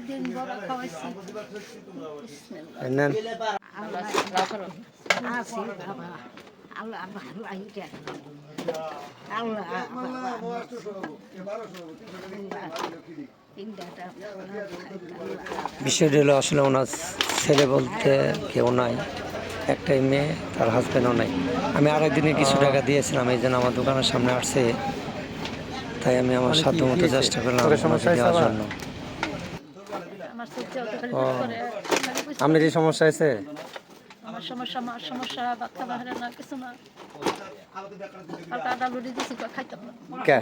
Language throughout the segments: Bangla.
কদিন বড় খাওয়াইছি। বিসমিল্লাহ। এই নেন। আল্লাহ আছি বাবা আল্লাহ ভালো আইটা আল্লাহ তিনটা বিষয়টা হলো আসলে ওনার ছেলে বলতে কেউ নাই একটাই মেয়ে তার হাজব্যান্ডও নাই। আমি আরেকদিনে কিছু টাকা দিয়েছিলাম এই জন্য আমার দোকানের সামনে আসছে। তাই আমি আমার সাধ্য মতো চেষ্টা করলাম দেওয়ার জন্য। আপনার এই সমস্যা আছে আমার সমস্যা আমার সমস্যা বাচ্চা বাহারে না কিছু কে?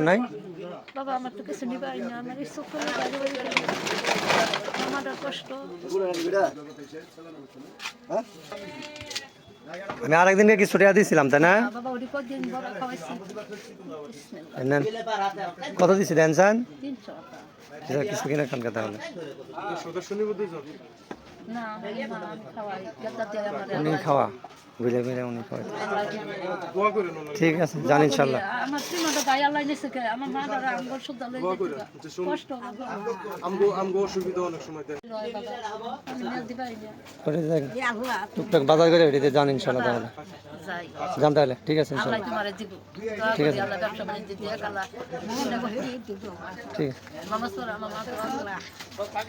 নাই? বাবা আমার তো কিছু নিবাই না আমার আমার কষ্ট। আমি আরেকদিনকে কিছু টাকা দিয়েছিলাম তাই না? কত দিছি দেন চান? কিছু কিনে খান তাহলে। উনি খাওয়া বুঝলে বুঝলে উনি খাওয়া ঠিক আছে জানি ইনশাল্লাহ টুকটাক বাজার করে এটিতে যান ইনশাল্লাহ তাহলে। জান তাহলে ঠিক আছে ঠিক আছে। ঠিক আছে।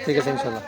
ঠিক আছে ইনশাল্লাহ